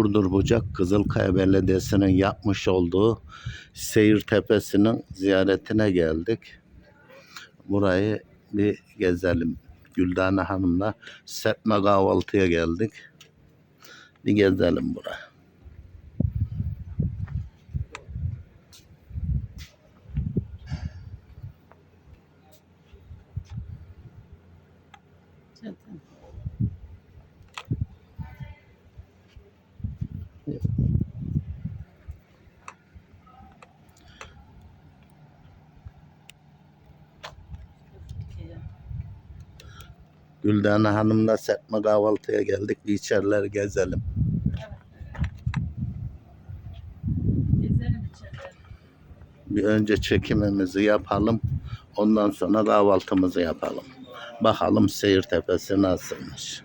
Burdur Bucak Kızılkaya Belediyesi'nin yapmış olduğu Seyir Tepesi'nin ziyaretine geldik. Burayı bir gezelim. Güldane Hanım'la serpme kahvaltıya geldik. Bir gezelim burayı. Güldane Hanım'la serpme kahvaltıya geldik. Bir içerileri gezelim. Bir önce çekimimizi yapalım. Ondan sonra kahvaltımızı yapalım. Bakalım Seyir Tepesi nasılmış.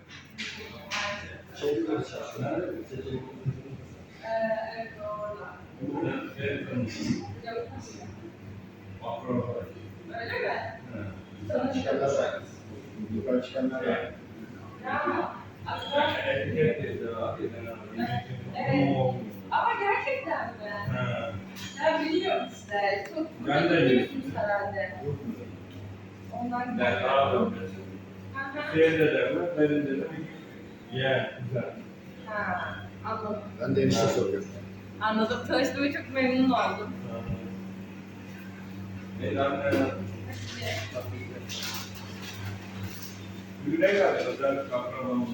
Ama gerçekten mi? Ben biliyorum işte. Çok Ben de biliyorum. biliyorsunuz herhalde. Ondan Ben aldım. Senin de de mi? Benim de de mi? Ya, güzel. Ha, anladım. Ben de enişte soruyorum. Anladım. Tanıştığıma çok memnun oldum. Neden ne? Güne geldi özel kahramanımız.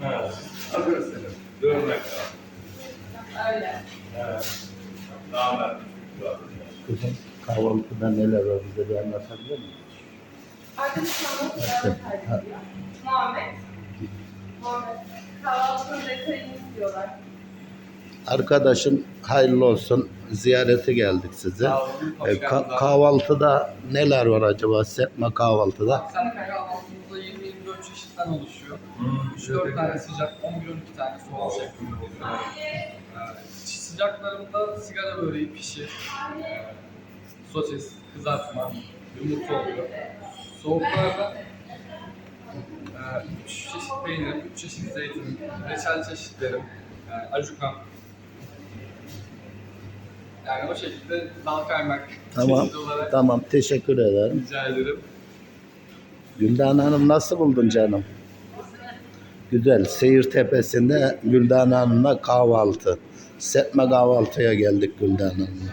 Ha, alırız seni. Dövmek lazım. Öyle. Evet. Daha ben. Kızım kahvaltıda neler var bize bir anlatabilir misin? Arkadaşım anlatıyor. Muhammed. Muhammed. Kahvaltının detayını istiyorlar. Arkadaşım hayırlı olsun. Ziyarete geldik size. Hoş E, ka- kahvaltıda neler var acaba serpme kahvaltıda? Sen kahvaltımızda 20-24 çeşitten oluşuyor. Hmm, 3-4 tane sıcak, 11-12 tane soğan şeklinde oluyor. Ee, Sıcaklarında sigara böreği, pişi, e, sosis, kızartma, yumurta oluyor. Soğuklarda 3 çeşit peynir, 3 çeşit zeytin, reçel çeşitlerim, yani acuka. Yani o şekilde dal kaymak. Tamam. Tamam. Teşekkür ederim. Rica ederim. Güldan Hanım nasıl buldun canım? Güzel. Seyir tepesinde Güldan Hanım'la kahvaltı. Setme kahvaltıya geldik Güldan Hanım'la.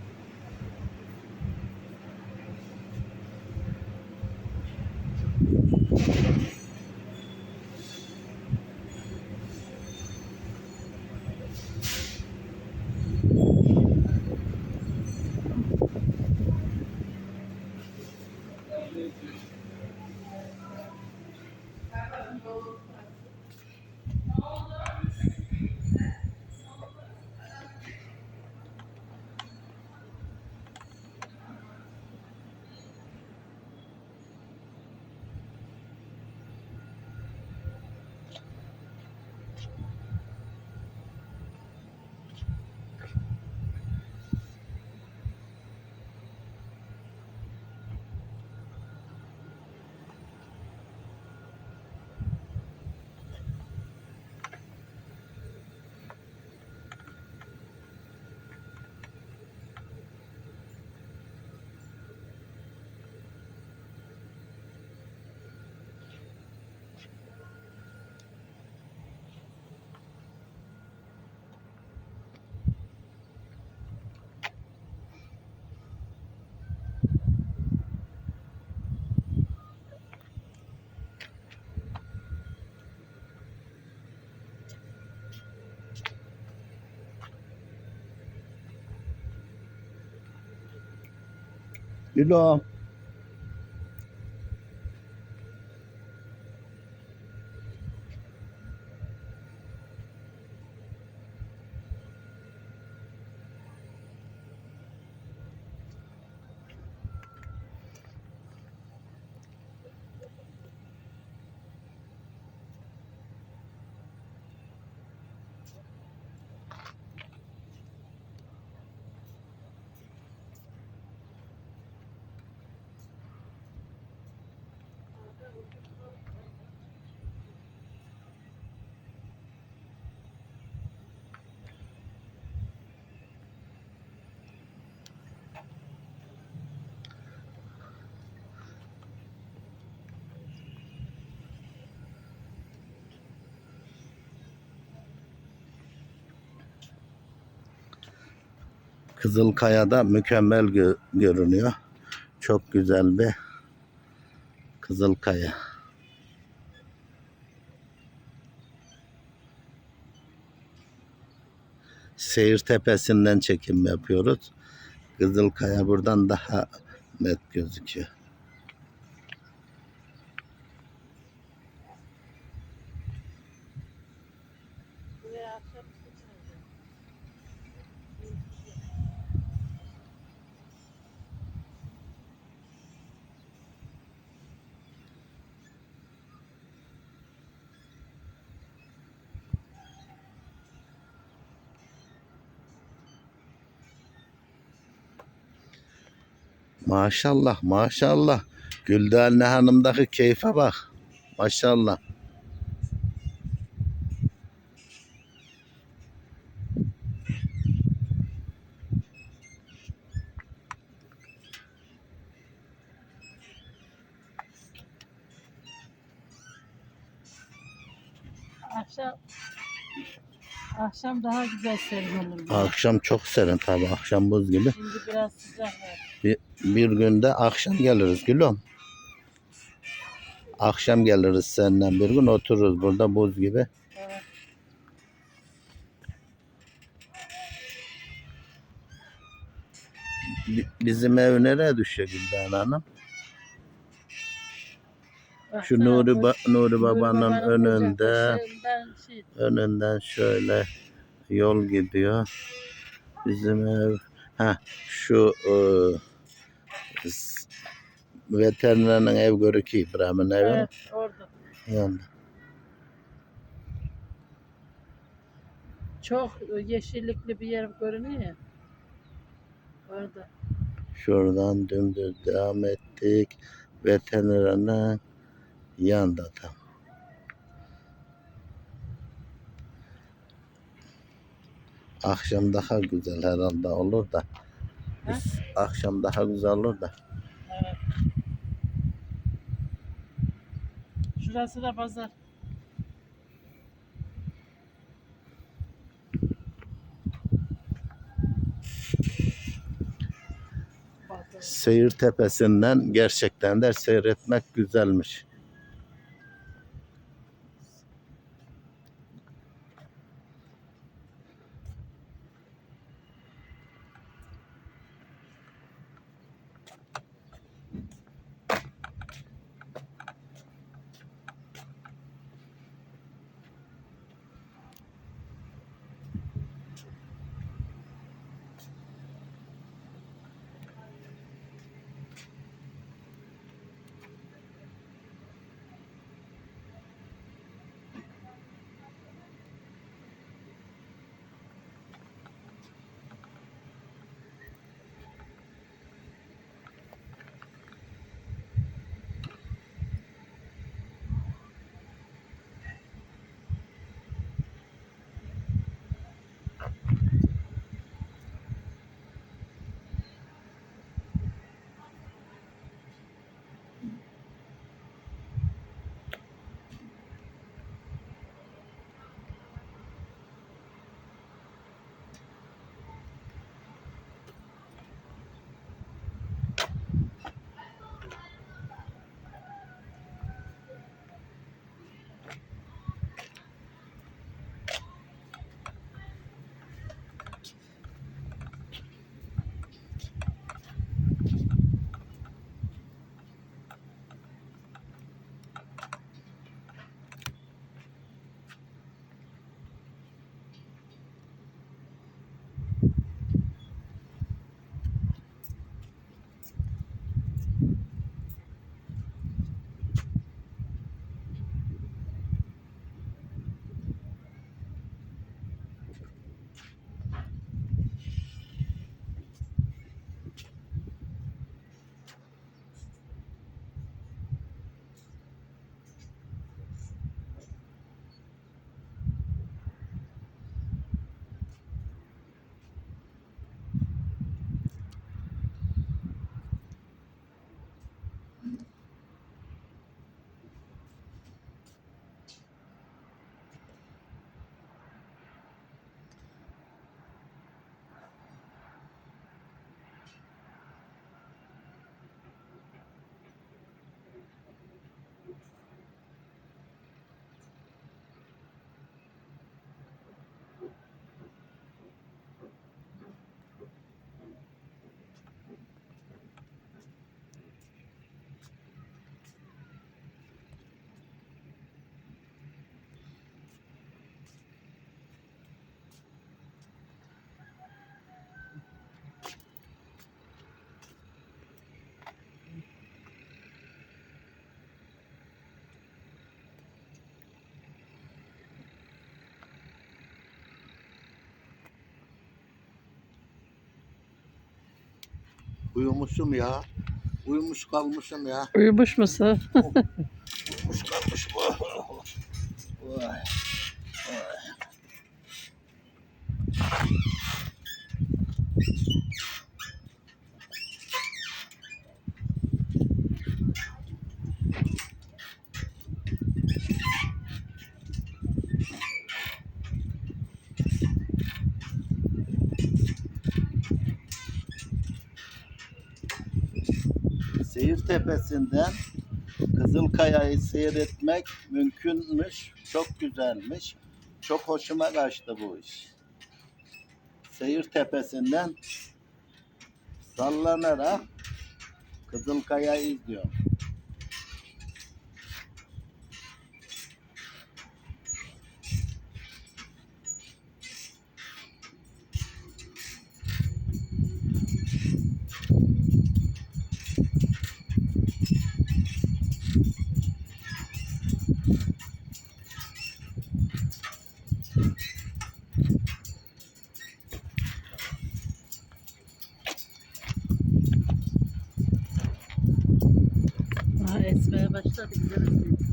Gülüm. Kızılkaya'da mükemmel gö- görünüyor. Çok güzel bir Kızılkaya. Seyir tepesinden çekim yapıyoruz. Kızılkaya buradan daha net gözüküyor. Maşallah maşallah. Güldenli Hanım'daki keyfe bak. Maşallah. Akşam akşam daha güzel serin olur. Akşam çok serin tabii. Akşam buz gibi. Şimdi biraz sıcak var. Bir, bir günde akşam geliriz gülüm. Akşam geliriz senden bir gün otururuz burada buz gibi. Evet. Bi- Bizim ev nereye düşüyor Gülden Hanım? Şu Nuri, ba- Nuri Baba'nın önünde şey, önünden şöyle yol gidiyor. Bizim ev ha şu e, s- veterinerin ev görükü İbrahim'in evi. Evet orada. Yani. Çok yeşillikli bir yer görünüyor ya. Orada. Şuradan dümdüz devam ettik. Veterinerin yanında tam. Akşam daha güzel herhalde olur da. Biz akşam daha güzel olur da. Evet. Şurası da pazar. Seyir tepesinden gerçekten de seyretmek güzelmiş. Uyumuşum ya. Uyumuş kalmışım ya. Uyumuş musun? Uyumuş kalmışım. Vay. Seyir tepesinden Kızılkaya'yı seyretmek mümkünmüş. Çok güzelmiş. Çok hoşuma kaçtı bu iş. Seyir tepesinden sallanarak Kızılkaya'yı izliyorum.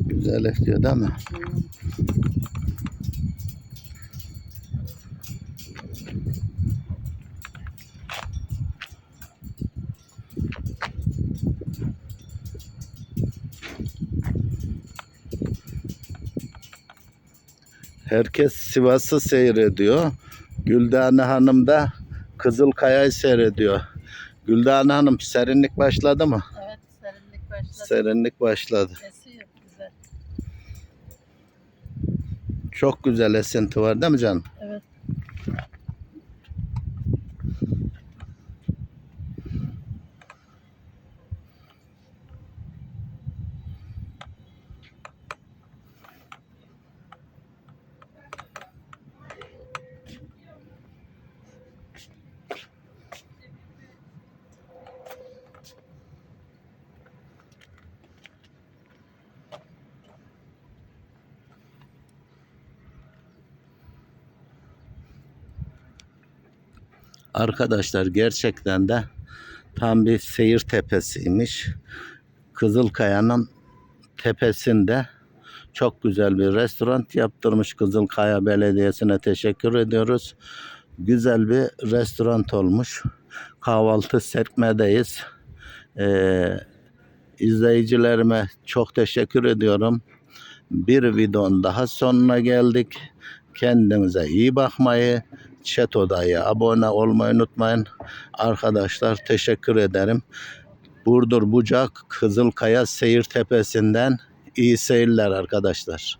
Güzel. Esiyor değil mi? Herkes Sivas'ı seyrediyor. Güldane Hanım da Kızılkaya'yı seyrediyor. Güldane Hanım serinlik başladı mı? Evet başladı. Serinlik başladı. Esiyor güzel. Çok güzel esinti var değil mi canım? Evet. Arkadaşlar gerçekten de tam bir seyir tepesiymiş. Kızılkaya'nın tepesinde çok güzel bir restoran yaptırmış Kızılkaya Belediyesi'ne teşekkür ediyoruz. Güzel bir restoran olmuş. Kahvaltı serpmedeyiz. Ee, izleyicilerime çok teşekkür ediyorum. Bir videonun daha sonuna geldik. Kendinize iyi bakmayı, chat odaya abone olmayı unutmayın. Arkadaşlar teşekkür ederim. Burdur Bucak Kızılkaya Seyir Tepesi'nden iyi seyirler arkadaşlar.